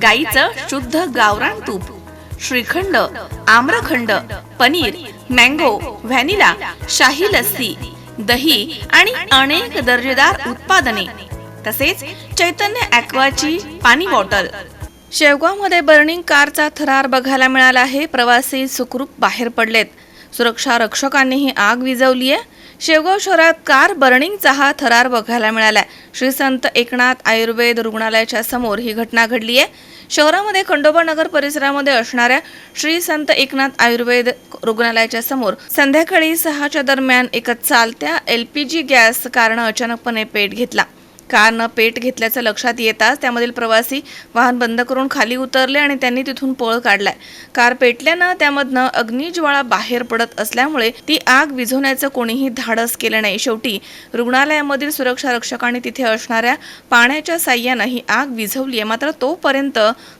गाईचं शुद्ध गावरान तूप श्रीखंड आम्रखंड पनीर मँगो व्हॅनिला शाही लस्सी दही आणि अनेक दर्जेदार उत्पादने. तसेच चैतन्य ॲक्वाची पाणी बॉटल. शेवगावमध्ये बर्निंग कारचा थरार बघायला मिळाला आहे. प्रवासी सुखरूप बाहेर पडलेत. सुरक्षा रक्षकांनीही आग विझवली आहे शेवगाव शहरात कार बर्निंगचा हा थरार बघायला मिळालाय. श्री संत एकनाथ आयुर्वेद रुग्णालयाच्या समोर ही घटना घडली आहे. शहरामध्ये खंडोबा नगर परिसरामध्ये असणाऱ्या श्री संत एकनाथ आयुर्वेद रुग्णालयाच्या समोर संध्याकाळी सहाच्या दरम्यान एका चालत्या एल पी जी गॅस कारनं अचानकपणे पेट घेतला. कारनं पेट घेतल्याचं लक्षात येताच त्यामधील प्रवासी वाहन बंद करून खाली उतरले आणि त्यांनी तिथून पळ काढलाय. कार पेटल्यानं त्यामधनं अग्निज्वाळा बाहेर पडत असल्यामुळे ती आग विझवण्याचं कोणीही धाडस केलं नाही. शेवटी रुग्णालयामधील सुरक्षा रक्षकांनी तिथे असणाऱ्या पाण्याच्या साह्यानं ही आग विझवली आहे मात्र तोपर्यंत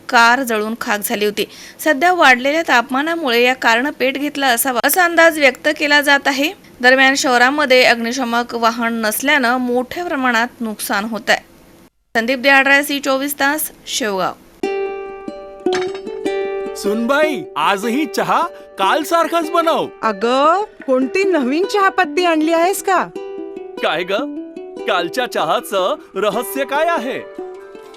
कार जळून खाक झाली होती. सध्या वाढलेल्या तापमानामुळे या कारनं पेट घेतला असावा असा अंदाज व्यक्त केला जात आहे. दरम्यान शहरामध्ये अग्निशमक वाहन नसल्यानं मोठ्या प्रमाणात नुकसान होत आहे. संदीप देहाडराय सी चोवीस तास शेवगाव. सुनबाई आजही चहा काल सारखाच बनव. अग कोणती नवीन चहापत्ती आणली आहेस का? काय ग? कालच्या चहाचं रहस्य काय आहे?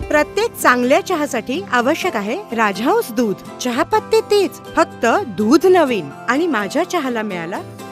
प्रत्येक चांगल्या चहासाठी आवश्यक आहे राजहंस दूध. चहापत्ती तीच फक्त दूध नवीन. आणि माझ्या चहाला मिळाला